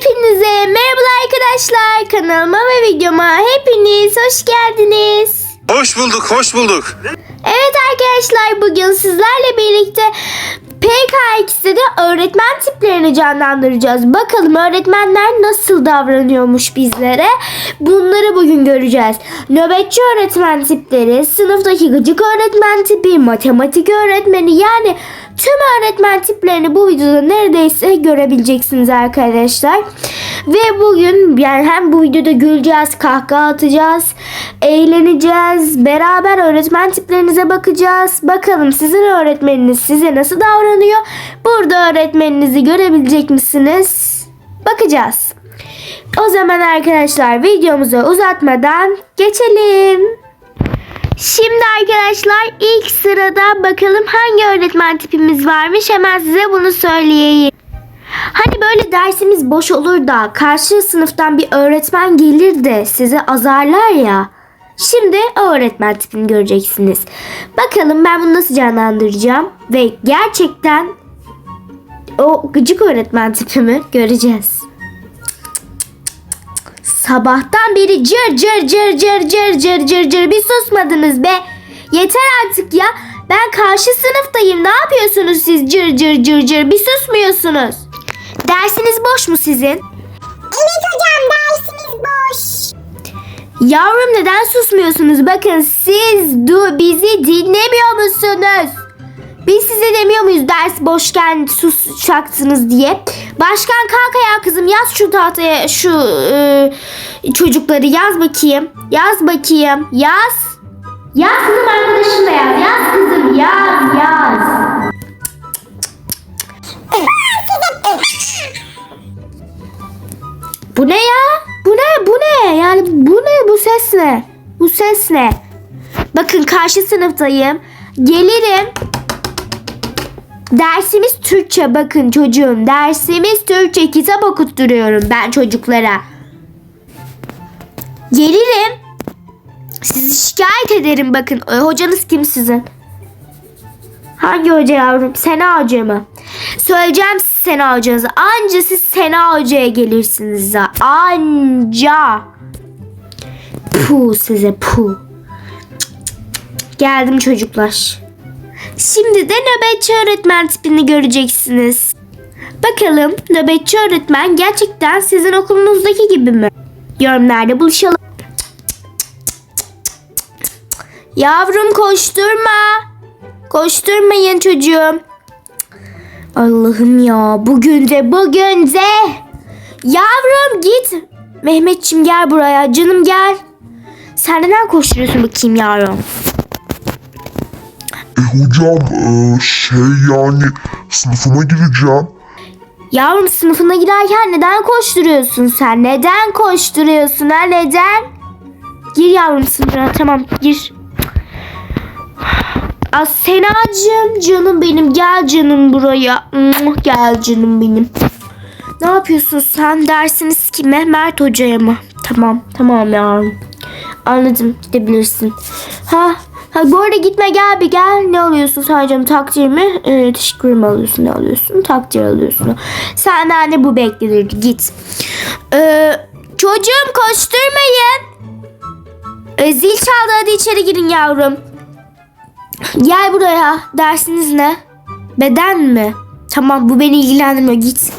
Hepinize merhaba arkadaşlar. Kanalıma ve videoma hepiniz hoş geldiniz. Hoş bulduk, hoş bulduk. Evet arkadaşlar bugün sizlerle birlikte PK2'de de öğretmen tiplerini canlandıracağız. Bakalım öğretmenler nasıl davranıyormuş bizlere. Bunları bugün göreceğiz. Nöbetçi öğretmen tipleri, sınıftaki gıcık öğretmen tipi, matematik öğretmeni yani tüm öğretmen tiplerini bu videoda neredeyse görebileceksiniz arkadaşlar. Ve bugün yani hem bu videoda güleceğiz, kahkaha atacağız, eğleneceğiz, beraber öğretmen tiplerinize bakacağız. Bakalım sizin öğretmeniniz size nasıl davranıyor? Burada öğretmeninizi görebilecek misiniz? Bakacağız. O zaman arkadaşlar videomuzu uzatmadan geçelim. Şimdi arkadaşlar ilk sırada bakalım hangi öğretmen tipimiz varmış hemen size bunu söyleyeyim. Hani böyle dersimiz boş olur da karşı sınıftan bir öğretmen gelir de sizi azarlar ya. Şimdi öğretmen tipini göreceksiniz. Bakalım ben bunu nasıl canlandıracağım ve gerçekten o gıcık öğretmen tipimi göreceğiz. Sabahtan beri cır cır cır cır cır cır cır cır bir susmadınız be. Yeter artık ya. Ben karşı sınıftayım. Ne yapıyorsunuz siz cır cır cır cır bir susmuyorsunuz. Dersiniz boş mu sizin? Evet hocam dersimiz boş. Yavrum neden susmuyorsunuz? Bakın siz du bizi dinlemiyor musunuz? Biz size demiyor muyuz ders boşken susacaksınız diye? Başkan kalk ayağa kızım yaz şu tahtaya şu e, çocukları yaz bakayım. Yaz bakayım. Yaz. Yaz kızım arkadaşın da yaz. Yaz kızım yaz yaz. Bu ne ya? Bu ne? Bu ne? Yani bu ne? Bu ses ne? Bu ses ne? Bakın karşı sınıftayım. Gelirim. Dersimiz Türkçe bakın çocuğum. Dersimiz Türkçe kitap okutturuyorum ben çocuklara. Gelirim. Sizi şikayet ederim bakın. E, Hocanız kim sizin? Hangi hoca yavrum? Sena hoca mı? Söyleyeceğim siz Sena hocanızı. Anca siz Sena hocaya gelirsiniz. ha. Anca. Puh size puh. Geldim çocuklar. Şimdi de nöbetçi öğretmen tipini göreceksiniz. Bakalım nöbetçi öğretmen gerçekten sizin okulunuzdaki gibi mi? Yorumlarda buluşalım. Yavrum koşturma. Koşturmayın çocuğum. Allah'ım ya bugün de bugün de. Yavrum git. Mehmetçim gel buraya canım gel. Sen neden koşturuyorsun bakayım yavrum? E hocam e, şey yani sınıfıma gireceğim. Yavrum sınıfına girerken neden koşturuyorsun sen? Neden koşturuyorsun ha neden? Gir yavrum sınıfına tamam gir. Aa, Senacığım canım benim gel canım buraya. Gel canım benim. Ne yapıyorsun sen? Dersiniz kime? Mert hocaya mı? Tamam tamam yavrum. Anladım gidebilirsin. Ha Ha bu arada gitme gel bir gel. Ne alıyorsun sadece takdir mi? Ee, teşekkür mi alıyorsun? Ne alıyorsun? Takdir alıyorsun. Senden de bu beklenirdi. Git. Ee, çocuğum koşturmayın. Ee, zil çaldı hadi içeri girin yavrum. Gel buraya. Dersiniz ne? Beden mi? Tamam bu beni ilgilendirmiyor. Git.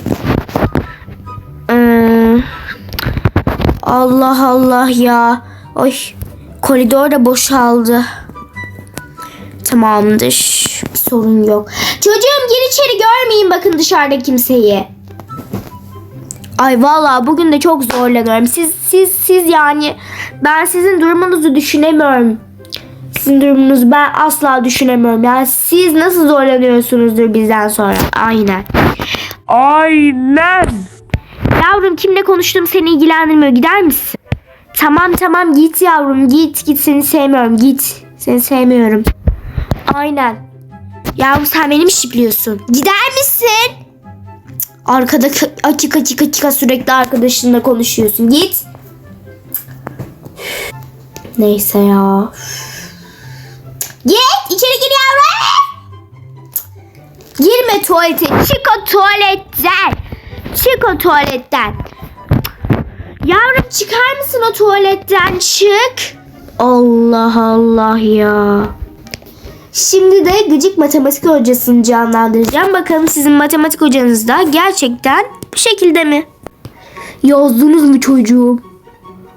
Ee, Allah Allah ya. Oy. Koridor da boşaldı. Tamamdır. Bir sorun yok. Çocuğum gir içeri görmeyin bakın dışarıda kimseyi. Ay vallahi bugün de çok zorlanıyorum. Siz siz siz yani ben sizin durumunuzu düşünemiyorum. Sizin durumunuzu ben asla düşünemiyorum. Yani siz nasıl zorlanıyorsunuzdur bizden sonra. Aynen. Aynen. Yavrum kimle konuştuğum seni ilgilendirmiyor. Gider misin? Tamam tamam git yavrum git git seni sevmiyorum git. Seni sevmiyorum. Aynen. Yavrum sen beni mi şipliyorsun? Gider misin? Arkada k- akika akika akika sürekli arkadaşınla konuşuyorsun. Git. Neyse ya. Git içeri gir yavrum. Girme tuvalete. Çık o tuvaletten. Çık o tuvaletten. Yavrum çıkar mısın o tuvaletten çık. Allah Allah ya. Şimdi de gıcık matematik hocasını canlandıracağım. Bakalım sizin matematik hocanız da gerçekten bu şekilde mi? Yazdınız mı çocuğum?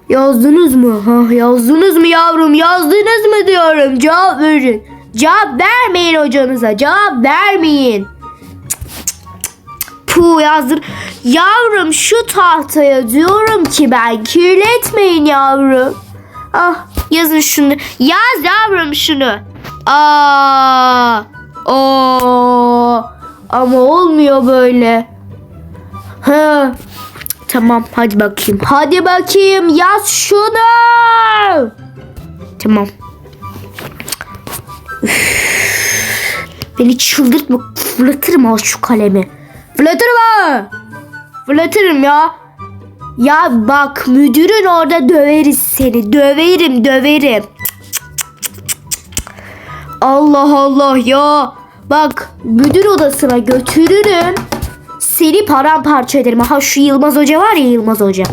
Yazdınız mı? Ha, yazdınız mı yavrum? Yazdınız mı diyorum. Cevap verin. Cevap vermeyin hocanıza. Cevap vermeyin. Puh yazdır. Yavrum şu tahtaya diyorum ki ben kirletmeyin yavrum. Ah yazın şunu. Yaz yavrum şunu. Aa, o ama olmuyor böyle. Ha. Tamam hadi bakayım. Hadi bakayım yaz şunu. Tamam. Üf. Beni çıldırtma. Fırlatırım al şu kalemi. Fırlatırım ha. Fırlatırım ya. Ya bak müdürün orada döveriz seni. Döverim döverim. Allah Allah ya. Bak müdür odasına götürürüm. Seni paramparça ederim. Ha şu Yılmaz Hoca var ya Yılmaz Hoca.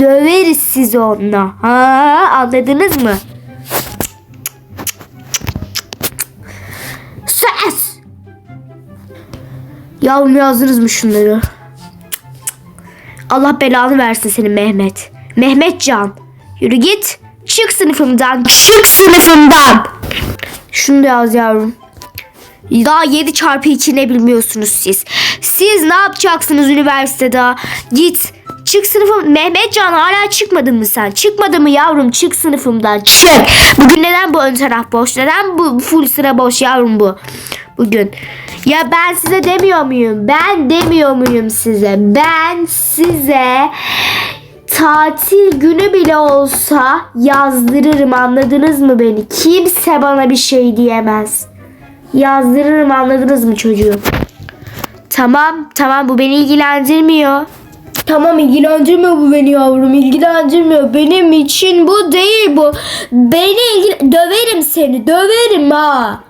Döveriz sizi onunla. Ha anladınız mı? Ses. Yavrum yazdınız mı şunları? Allah belanı versin senin Mehmet. Mehmetcan. Yürü git. Çık sınıfımdan. Çık sınıfımdan. Şunu da yaz yavrum. Daha 7 çarpı 2 ne bilmiyorsunuz siz. Siz ne yapacaksınız üniversitede? Git. Çık sınıfım. Mehmetcan hala çıkmadın mı sen? Çıkmadın mı yavrum? Çık sınıfımdan. Çık. Bugün neden bu ön taraf boş? Neden bu full sıra boş yavrum bu? Bugün. Ya ben size demiyor muyum? Ben demiyor muyum size? Ben size tatil günü bile olsa yazdırırım anladınız mı beni? Kimse bana bir şey diyemez. Yazdırırım anladınız mı çocuğum? Tamam tamam bu beni ilgilendirmiyor. Tamam ilgilendirmiyor bu beni yavrum ilgilendirmiyor. Benim için bu değil bu. Beni ilgil döverim seni döverim ha.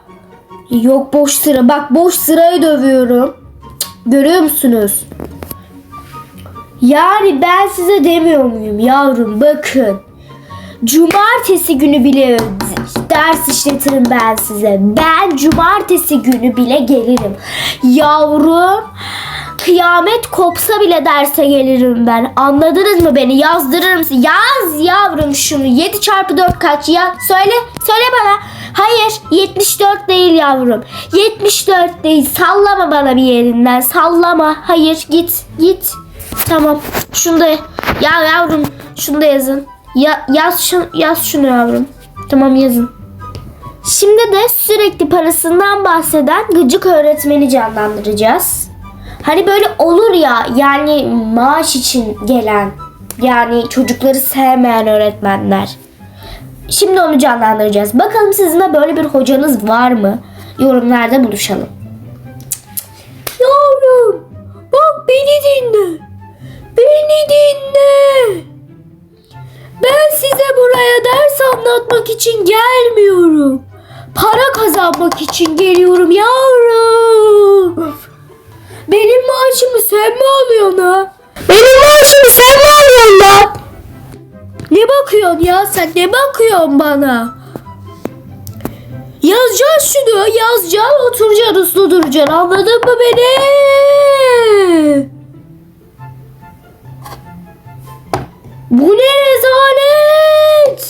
Yok boş sıra bak boş sırayı dövüyorum. Görüyor musunuz? Yani ben size demiyor muyum yavrum bakın. Cumartesi günü bile ders işletirim ben size. Ben cumartesi günü bile gelirim. Yavrum kıyamet kopsa bile derse gelirim ben. Anladınız mı beni? Yazdırır mısın? Yaz yavrum şunu. 7 çarpı 4 kaç ya? Söyle. Söyle bana. Hayır 74 değil yavrum. 74 değil. Sallama bana bir yerinden. Sallama. Hayır git. Git. Tamam. Şunu da ya yavrum şunu da yazın. Ya, yaz, şunu, yaz şunu yavrum. Tamam yazın. Şimdi de sürekli parasından bahseden gıcık öğretmeni canlandıracağız. Hani böyle olur ya yani maaş için gelen yani çocukları sevmeyen öğretmenler. Şimdi onu canlandıracağız. Bakalım sizin de böyle bir hocanız var mı? Yorumlarda buluşalım. Yavrum bak beni dinle. Beni dinle. Ben size buraya ders anlatmak için gelmiyorum. Para kazanmak için geliyorum yavrum. Benim maaşımı sen mi alıyorsun ha? Benim maaşımı sen mi alıyorsun lan? Ne bakıyorsun ya sen ne bakıyorsun bana? Yazacaksın şunu yazacaksın oturacaksın uslu duracaksın anladın mı beni? Bu ne rezalet?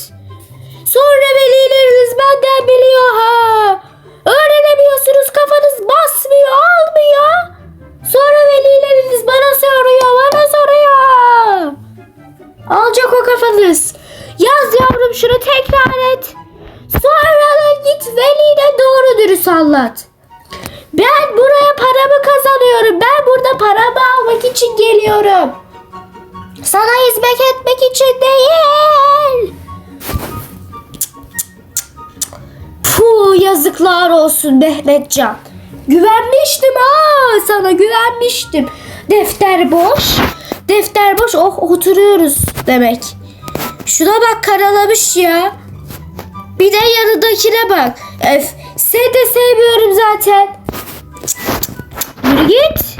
Sonra velileriniz benden biliyor ha. Öğrenemiyorsunuz kafanız basmıyor almıyor. Sonra velileriniz bana soruyor bana soruyor. Alacak o kafanız. Yaz yavrum şunu tekrar et. Sonra da git veline doğru dürüst anlat. Ben buraya paramı kazanıyorum. Ben burada paramı almak için geliyorum. Sana hizmet etmek için değil. Puh yazıklar olsun Mehmetcan. Güvenmiştim ha sana güvenmiştim. Defter boş. Defter boş oh oturuyoruz demek. Şuna bak karalamış ya. Bir de yanındakine bak. Öf, seni de sevmiyorum zaten. Yürü git.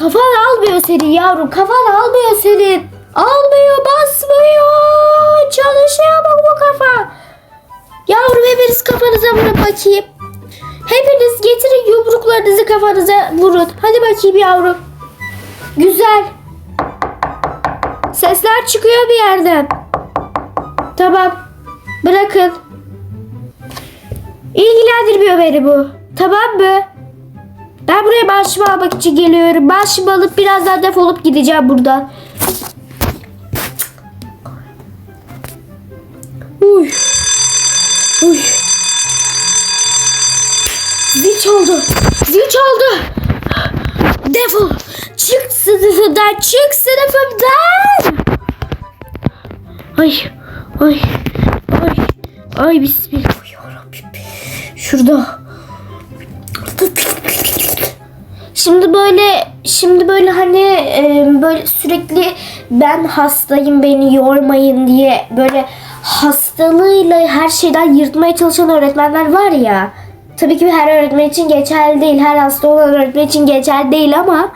Kafan almıyor senin yavrum. Kafan almıyor senin. Almıyor basmıyor. Çalışıyor mu bu kafa? Yavrum hepiniz kafanıza vurun bakayım. Hepiniz getirin yumruklarınızı kafanıza vurun. Hadi bakayım yavrum. Güzel. Sesler çıkıyor bir yerden. Tamam. Bırakın. İlgilendirmiyor beni bu. Tamam mı? Ben buraya maaşımı almak için geliyorum. Maaşımı alıp birazdan defolup gideceğim buradan. Uy. Uy. Zil çaldı. Zil çaldı. Defol. Çık sınıfımdan. Çık sınıfımdan. Ay. Ay. Ay. Ay bismillah. Şurada. Şimdi böyle şimdi böyle hani e, böyle sürekli ben hastayım beni yormayın diye böyle hastalığıyla her şeyden yırtmaya çalışan öğretmenler var ya. Tabii ki her öğretmen için geçerli değil. Her hasta olan öğretmen için geçerli değil ama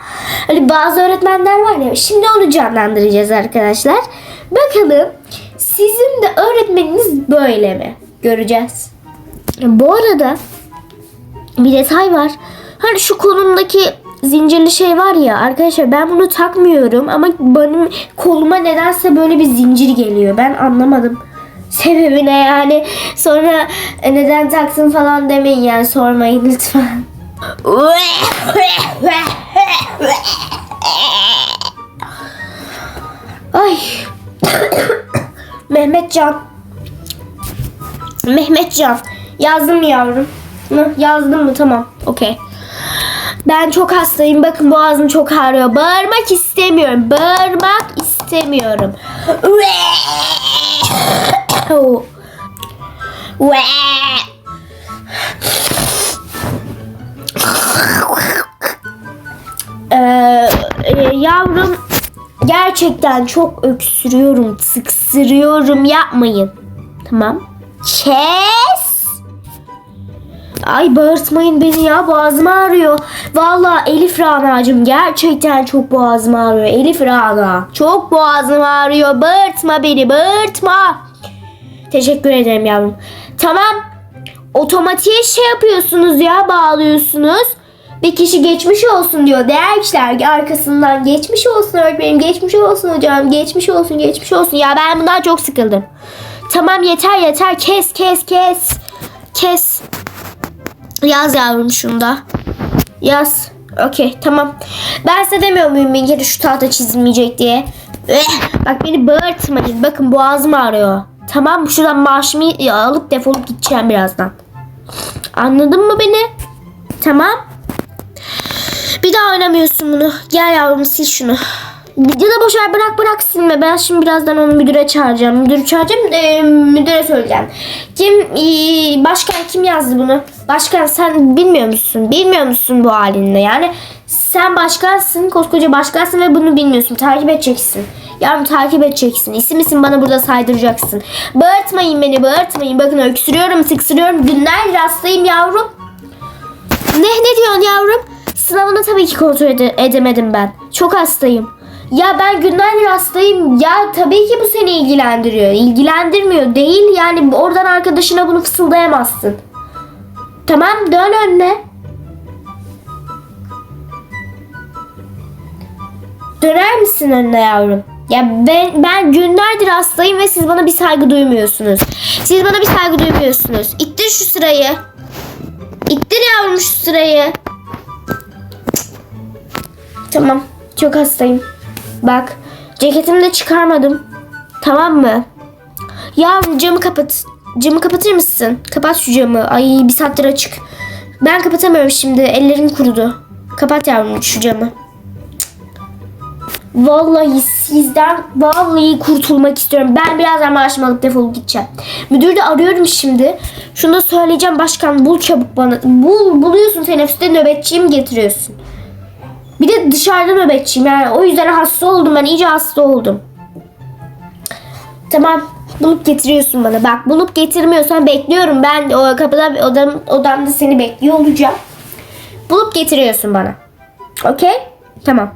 hani bazı öğretmenler var ya. Şimdi onu canlandıracağız arkadaşlar. Bakalım sizin de öğretmeniniz böyle mi? Göreceğiz. Bu arada bir detay var. Hani şu kolumdaki zincirli şey var ya arkadaşlar ben bunu takmıyorum ama benim koluma nedense böyle bir zincir geliyor. Ben anlamadım. Sebebi ne yani? Sonra e, neden taktın falan demeyin yani sormayın lütfen. Ay. Mehmetcan. Mehmetcan. Yazdım mı yavrum? Yazdım mı? Tamam. Okey. Ben çok hastayım. Bakın boğazım çok ağrıyor. Bağırmak istemiyorum. Bağırmak istemiyorum. Ee, yavrum gerçekten çok öksürüyorum, tıksırıyorum. Yapmayın. Tamam. Kes. Ay bağırtmayın beni ya boğazım ağrıyor. Vallahi Elif Rana'cığım gerçekten çok boğazım ağrıyor. Elif Rana çok boğazım ağrıyor. Bağırtma beni bağırtma. Teşekkür ederim yavrum. Tamam. Otomatiğe şey yapıyorsunuz ya bağlıyorsunuz. Bir kişi geçmiş olsun diyor. Değer kişiler arkasından geçmiş olsun öğretmenim geçmiş olsun hocam geçmiş olsun geçmiş olsun. Ya ben bundan çok sıkıldım. Tamam yeter yeter kes kes kes. Kes. Yaz yavrum şunda. Yaz. Okey tamam. Ben size demiyor muyum bir şu tahta çizilmeyecek diye. Eh, bak beni bağırtmayın. Bakın boğazım ağrıyor. Tamam? Şuradan maaşımı alıp defolup gideceğim birazdan. Anladın mı beni? Tamam. Bir daha oynamıyorsun bunu. Gel yavrum sil şunu. Ya da boş ver bırak bırak silme. Ben şimdi birazdan onu müdüre çağıracağım. Müdürü çağıracağım. E, müdüre söyleyeceğim. Kim e, başkan kim yazdı bunu? Başkan sen bilmiyor musun? Bilmiyor musun bu halinde? Yani sen başkansın, koskoca başkansın ve bunu bilmiyorsun. Takip edeceksin. Yavrum takip edeceksin. İsim isim bana burada saydıracaksın. Bağırtmayın beni, bağırtmayın. Bakın öksürüyorum, tıksırıyorum. Günlerdir hastayım yavrum. Ne ne diyorsun yavrum? Sınavını tabii ki kontrol ede- edemedim ben. Çok hastayım. Ya ben günlerdir hastayım. Ya tabii ki bu seni ilgilendiriyor. İlgilendirmiyor değil. Yani oradan arkadaşına bunu fısıldayamazsın. Tamam dön önüne. Döner misin önüne yavrum? Ya ben ben günlerdir hastayım ve siz bana bir saygı duymuyorsunuz. Siz bana bir saygı duymuyorsunuz. İttir şu sırayı. İttir yavrum şu sırayı. Tamam. Çok hastayım. Bak. Ceketimi de çıkarmadım. Tamam mı? Yavrum camı kapat. Camı kapatır mısın? Kapat şu camı. Ay bir saattir açık. Ben kapatamıyorum şimdi. Ellerim kurudu. Kapat yavrum şu camı. Vallahi sizden vallahi kurtulmak istiyorum. Ben birazdan maaşımı alıp defolup gideceğim. Müdürü de arıyorum şimdi. Şunu da söyleyeceğim başkan bul çabuk bana. Bul buluyorsun teneffüste nöbetçiyi mi getiriyorsun? Bir de dışarıda nöbetçiyim yani o yüzden hasta oldum ben iyice hasta oldum. Tamam bulup getiriyorsun bana. Bak bulup getirmiyorsan bekliyorum. Ben o kapıda odam, odamda seni bekliyor olacağım. Bulup getiriyorsun bana. Okey? Tamam.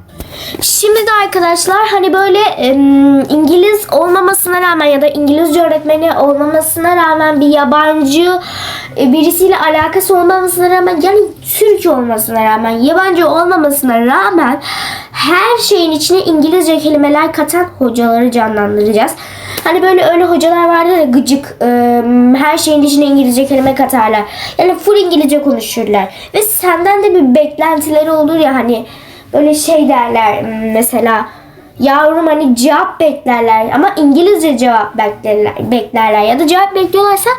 Şimdi de arkadaşlar hani böyle İngiliz olmamasına rağmen ya da İngilizce öğretmeni olmamasına rağmen bir yabancı e, birisiyle alakası olmamasına rağmen yani Türk olmasına rağmen yabancı olmamasına rağmen her şeyin içine İngilizce kelimeler katan hocaları canlandıracağız. Hani böyle öyle hocalar vardır ya gıcık em, her şeyin içine İngilizce kelime katarlar. Yani full İngilizce konuşurlar. Ve senden de bir beklentileri olur ya hani böyle şey derler mesela yavrum hani cevap beklerler ama İngilizce cevap beklerler, beklerler ya da cevap bekliyorlarsa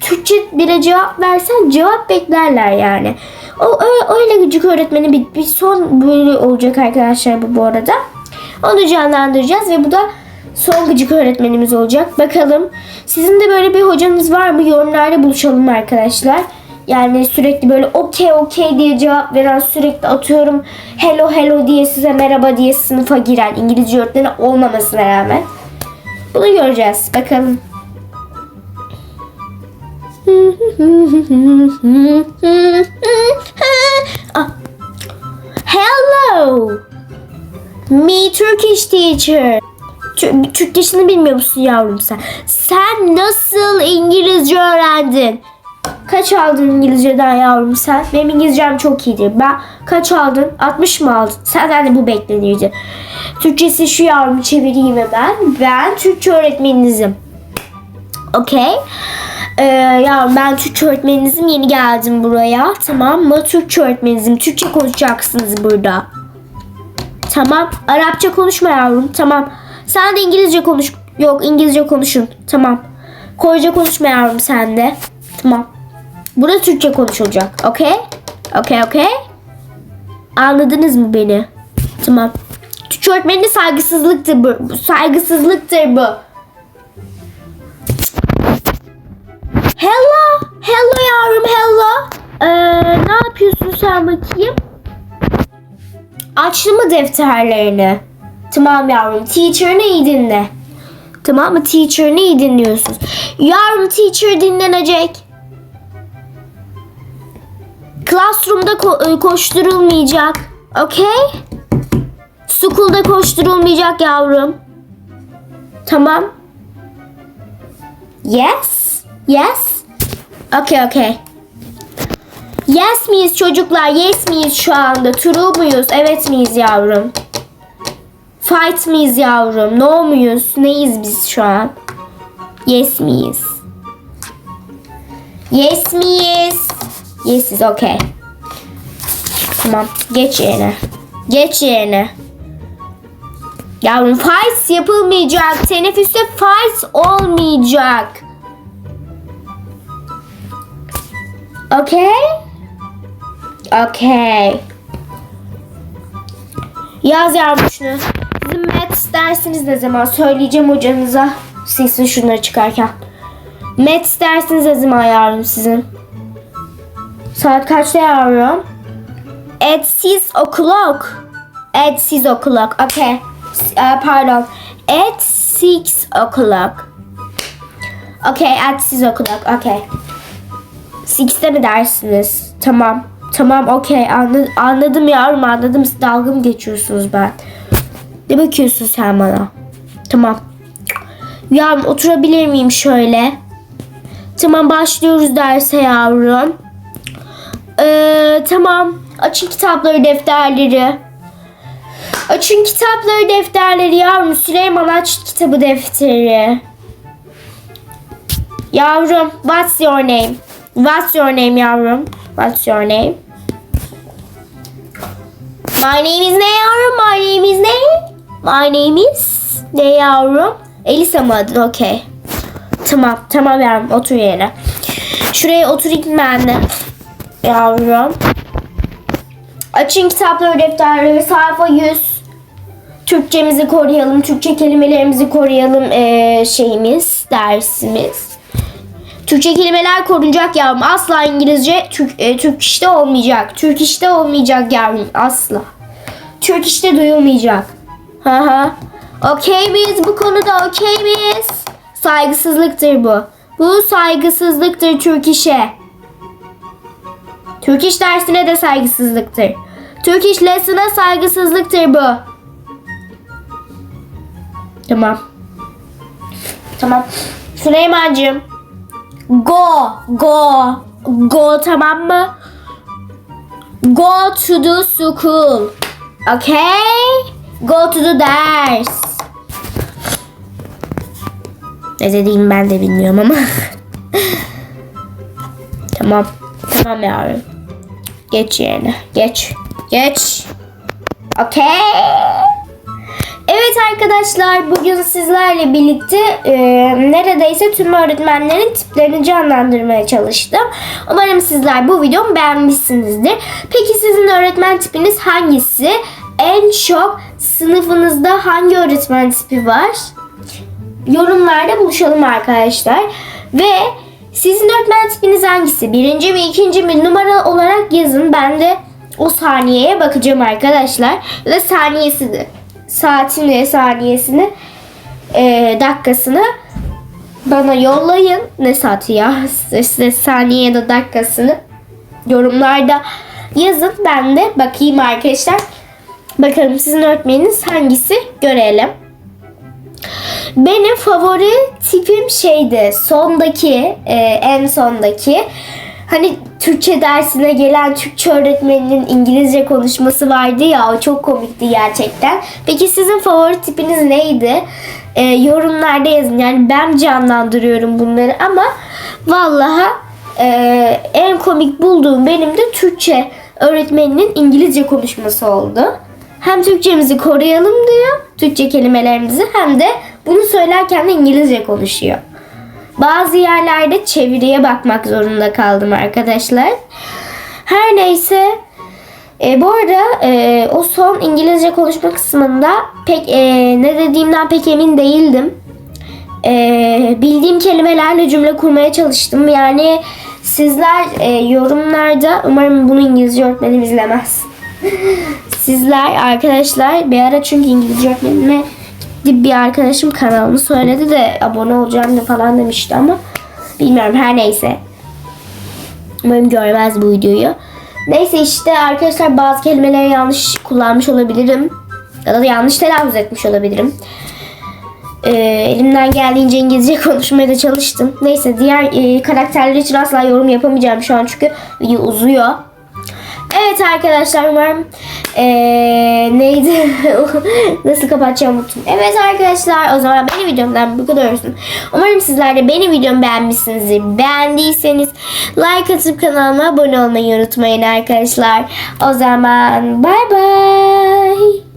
Türkçe bile cevap versen cevap beklerler yani. O öyle, öyle gıcık öğretmeni bir, bir son böyle olacak arkadaşlar bu bu arada. Onu canlandıracağız ve bu da son gıcık öğretmenimiz olacak. Bakalım sizin de böyle bir hocanız var mı? Yorumlarda buluşalım arkadaşlar. Yani sürekli böyle okey okey diye cevap veren sürekli atıyorum hello hello diye size merhaba diye sınıfa giren İngilizce öğretmeni olmamasına rağmen. Bunu göreceğiz. Bakalım. Ah. Hello. Me Turkish teacher. Tür- Türkçesini bilmiyor musun yavrum sen? Sen nasıl İngilizce öğrendin? Kaç aldın İngilizceden yavrum sen? Benim İngilizcem çok iyidir. Ben kaç aldın? 60 mı aldın? Senden de bu beklenirdi. Türkçesi şu yavrum çevireyim hemen. Ben Türkçe öğretmeninizim. Okey. Ee, yavrum ben Türkçe öğretmeninizim. Yeni geldim buraya. Tamam mı? Türkçe öğretmeninizim. Türkçe konuşacaksınız burada. Tamam. Arapça konuşma yavrum. Tamam. Sen de İngilizce konuş. Yok İngilizce konuşun. Tamam. Korece konuşma yavrum sen de. Tamam. Burada Türkçe konuşulacak. Okey? Okey okey. Anladınız mı beni? Tamam. Türkçe öğretmenine saygısızlıktır bu. Saygısızlıktır bu. Hello. Hello yavrum hello. Ee, ne yapıyorsun sen bakayım? Açtın mı defterlerini? Tamam yavrum. Teacher'ını iyi dinle. Tamam mı? Teacher'ını iyi dinliyorsunuz. Yavrum teacher dinlenecek. Classroom'da ko- e, koşturulmayacak. Okay? School'da koşturulmayacak yavrum. Tamam. Yes? Yes? Okay, okay. Yes miyiz çocuklar? Yes miyiz şu anda? True muyuz? Evet miyiz yavrum? Fight miyiz yavrum? No muyuz? Neyiz biz şu an? Yes miyiz? Yes miyiz? Yesiz okay. Tamam geç yerine. Geç yerine. Yavrum fight yapılmayacak. Teneffüste fight olmayacak. Okay? Okay. Yaz yavrum şunu. Sizin maths dersiniz ne zaman? Söyleyeceğim hocanıza. Silsin şunları çıkarken. Maths dersiniz ne zaman yavrum sizin? Saat kaçta yavrum? At 6 o'clock. At 6 o'clock. Okay. Uh, pardon. At 6 o'clock. Okay, at 6 o'clock. Okay. 6'te mi dersiniz? Tamam. Tamam okey anladım, anladım yavrum anladım. Siz dalga mı geçiyorsunuz ben? Ne bakıyorsun sen bana? Tamam. Yavrum oturabilir miyim şöyle? Tamam başlıyoruz derse yavrum. Ee, tamam. Açın kitapları, defterleri. Açın kitapları, defterleri yavrum. Süleyman aç kitabı, defteri. Yavrum, what's your name? What's your name yavrum? What's your name? My name is ne yavrum? My name is ne? My name is ne yavrum? Elisa mı adın? Okey. Tamam, tamam yavrum. Otur yerine. Şuraya oturayım ben de. Yavrum. Açın kitapları, defterleri. Sayfa 100. Türkçemizi koruyalım. Türkçe kelimelerimizi koruyalım. Ee, şeyimiz, dersimiz. Türkçe kelimeler korunacak yavrum. Asla İngilizce Türk, e, Türk işte olmayacak. Türk işte olmayacak yavrum. Asla. Türk işte duyulmayacak. Hı hı. Okey miyiz bu konuda? Okey miyiz? Saygısızlıktır bu. Bu saygısızlıktır Türk işe. Türk iş dersine de saygısızlıktır. Turkish lesson'a saygısızlıktır bu. Tamam. Tamam. Süleyman'cığım. Go, go, go tamam mı? Go to the school. Okay? Go to the ders. Ne dediğimi ben de bilmiyorum ama. tamam. Tamam yavrum. Geç yerine. Geç. Geç. Okay. Evet arkadaşlar bugün sizlerle birlikte e, neredeyse tüm öğretmenlerin tiplerini canlandırmaya çalıştım. Umarım sizler bu videomu beğenmişsinizdir. Peki sizin öğretmen tipiniz hangisi? En çok sınıfınızda hangi öğretmen tipi var? Yorumlarda buluşalım arkadaşlar. Ve sizin öğretmen tipiniz hangisi? Birinci mi ikinci mi numara olarak yazın. Ben de o saniyeye bakacağım arkadaşlar. Ve saniyesini, saatini, saniyesini, eee, dakikasını bana yollayın. Ne saati ya? İşte saniye ya da dakikasını yorumlarda yazın. Ben de bakayım arkadaşlar. Bakalım sizin öğretmeniniz hangisi görelim. Benim favori tipim şeydi. Sondaki, e, en sondaki. Hani Türkçe dersine gelen Türkçe öğretmeninin İngilizce konuşması vardı ya o çok komikti gerçekten. Peki sizin favori tipiniz neydi? E, yorumlarda yazın. Yani ben canlandırıyorum bunları ama vallahi e, en komik bulduğum benim de Türkçe öğretmeninin İngilizce konuşması oldu. Hem Türkçemizi koruyalım diyor, Türkçe kelimelerimizi hem de bunu söylerken de İngilizce konuşuyor. Bazı yerlerde çeviriye bakmak zorunda kaldım arkadaşlar. Her neyse e, bu arada e, o son İngilizce konuşma kısmında pek e, ne dediğimden pek emin değildim. E, bildiğim kelimelerle cümle kurmaya çalıştım. Yani sizler e, yorumlarda umarım bunu İngilizce öğretmenim izlemez. Sizler arkadaşlar bir ara çünkü İngilizce öğretmenime bir arkadaşım kanalını söyledi de abone olacağım falan demişti ama bilmiyorum her neyse. Umarım görmez bu videoyu. Neyse işte arkadaşlar bazı kelimeleri yanlış kullanmış olabilirim. Ya da yanlış telaffuz etmiş olabilirim. Ee, elimden geldiğince İngilizce konuşmaya da çalıştım. Neyse diğer e, karakterler için asla yorum yapamayacağım şu an çünkü video uzuyor. Evet arkadaşlar umarım eee, neydi nasıl kapatacağım unuttum. Evet arkadaşlar o zaman benim videomdan bu kadar olsun. Umarım sizler de benim videomu beğenmişsinizdir. Beğendiyseniz like atıp kanalıma abone olmayı unutmayın arkadaşlar. O zaman bay bay.